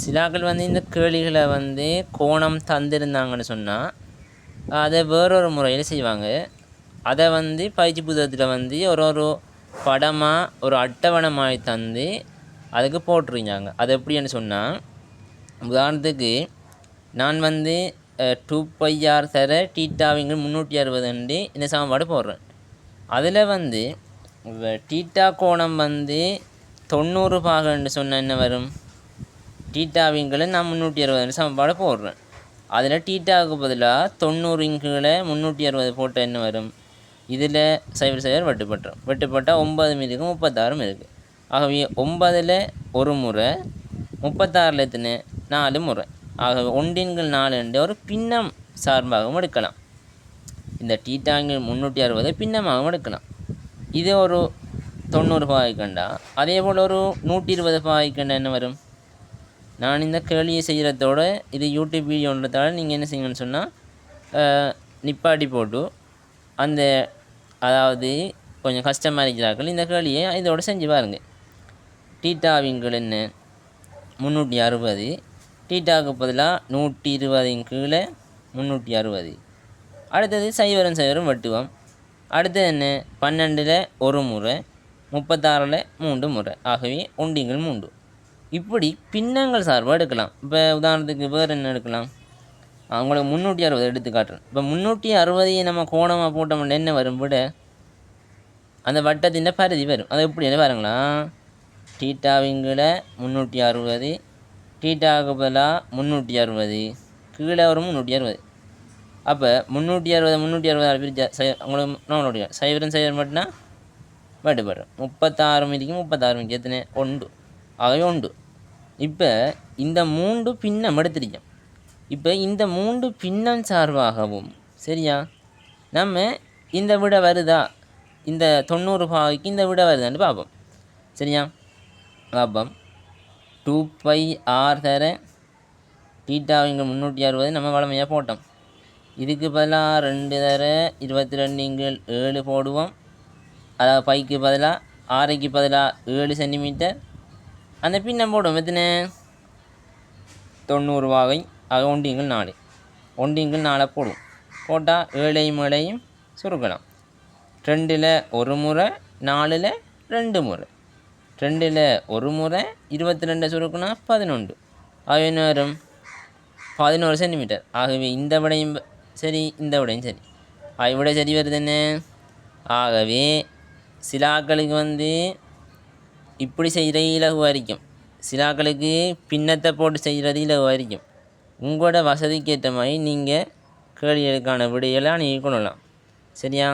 சிலாக்கள் வந்து இந்த கேளிகளை வந்து கோணம் தந்திருந்தாங்கன்னு சொன்னால் அதை வேறொரு முறையில் செய்வாங்க. அதை வந்து பயிற்சி புத்தகத்தில் வந்து ஒரு ஒரு படமாக ஒரு அட்டவணை தந்து அதுக்கு போட்டிருந்தாங்க. அது எப்படின்னு சொன்னால் உதாரணத்துக்கு நான் வந்து டூ பையார் தர டீட்டாவிங்க முந்நூற்றி அறுபதுண்டு இந்த சமன்பாடு போடுறேன். அதில் வந்து டீட்டா கோணம் வந்து தொண்ணூறு பாகன்னு சொன்னால் என்ன வரும்? டீட்டாவிங்களை நான் முந்நூற்றி அறுபது சமன்பாடு போடுறேன். அதில் டீட்டாவுக்கு பதிலாக தொண்ணூறு இங்குகளை முந்நூற்றி அறுபது போட்டால் என்ன வரும்? இதில் சைபர் சைபர் வெட்டுப்பட்டோம் வெட்டுப்பட்டால் ஒன்பது மீதுக்கு முப்பத்தாறும் இருக்குது ஆகவே ஒன்பதில் ஒரு முறை முப்பத்தாறில் எத்தனை? நாலு முறை. ஆகவே ஒன்றின்கள் நாலுன்ற ஒரு பின்னம் சார்பாகவும் எடுக்கலாம். இந்த டீட்டாங்கில் முந்நூற்றி அறுபது பின்னமாகவும் எடுக்கலாம். இது ஒரு தொண்ணூறு பாய்க்கண்டா அதே போல் ஒரு நூற்றி இருபது பாய்க்கண்டா என்ன வரும்? நான் இந்த கேள்வியை செய்கிறதோட இது யூடியூப் வீடியோன்றதால நீங்கள் என்ன செய்யணும்னு சொன்னால் நிப்பாட்டி போட்டு அந்த அதாவது கொஞ்சம் கஷ்டமாக இருக்கிறார்கள் இந்த கேள்வியை இதோடு செஞ்சு பாருங்கள் டீட்டாவிங்கள் என்ன? முந்நூற்றி அறுபது. டீட்டாவுக்கு பதிலாக நூற்றி இருபதின் கீழே முந்நூற்றி அறுபது. அடுத்தது சைவரும் சைவரும் வெட்டுவோம். அடுத்தது என்ன? பன்னெண்டில் ஒரு முறை முப்பத்தாறில் மூன்று முறை. ஆகவே ஒண்டிங்கள் மூன்று. இப்படி பின்னங்கள் சார்பாக எடுக்கலாம். இப்போ உதாரணத்துக்கு வேறு என்ன எடுக்கலாம்? அவங்களுக்கு முந்நூற்றி அறுபது எடுத்து காட்டுறேன். இப்போ முந்நூற்றி அறுபதையும் நம்ம கோணமாக போட்டோம்னா என்ன வரும்? விட அந்த வட்டத்தின் பரிதி வரும். அது எப்படி என்ன பாருங்களா? டீட்டாவிங்கில் முந்நூற்றி அறுபது டீட்டாவுக்கு பதிலாக முந்நூற்றி அறுபது கீழே வரும் முந்நூற்றி அறுபது. அப்போ முந்நூற்றி அறுபது முந்நூற்றி அறுபது பிரிச்சா சை உங்களுக்கு நம்மளுடைய சைவரும் சைவரம் மட்டும்னா வேட்டுப்படுறோம் முப்பத்தாறு மீதிக்கு முப்பத்தாறு மணிக்கு எத்தனை? ஒன்று. ஆகவே உண்டு இப்போ இந்த மூன்று பின்னம் எடுத்துருக்கோம் இப்போ இந்த மூன்று பின்னம் சார்பாகவும் சரியா? நம்ம இந்த விட வருதா? இந்த தொண்ணூறு பாவைக்கு இந்த விட வருதான்னு பார்ப்போம். சரியா? பார்ப்போம். டூ பை ஆர் தர டீட்டாவிங்க முந்நூற்றி அறுபது நம்ம வளமையாக போட்டோம். இதுக்கு பதிலாக ரெண்டு தர இருபத்தி ரெண்டு இங்கள் ஏழு போடுவோம். அதாவது பைக்கு பதிலாக ஆறைக்கு பதிலாக ஏழு சென்டிமீட்டர். அந்த பின்னம் போடுவோம் எத்தனை? தொண்ணூறுரூவாவை அது ஆக ஒண்டிங்கள் நாலு. ஒண்டிங்கள் நாளை போடும். போட்டால் ஏழையும் ஏழையும் சுருக்கலாம். ரெண்டில் ஒரு முறை நாலில் ரெண்டு முறை. ரெண்டில் ஒரு முறை இருபத்தி ரெண்டை சுருக்குனா பதினொன்று. அது என்ன வரும்? பதினோரு சென்டிமீட்டர். ஆகவே இந்த விடையும் சரி இந்த விடையும் சரி. அது விட சரி வருது என்ன? ஆகவே சிலாக்களுக்கு வந்து இப்படி செய்கிற இலகுவாக இருக்கும் சிலாக்களுக்கு பின்னத்தை போட்டு செய்கிறது இலகுவாக இருக்கும் உங்களோட வசதிக்கு ஏற்ற மாதிரி நீங்கள் கேள்விகளுக்கான விடையெல்லாம் நீங்கள் கொள்ளலாம் சரியா?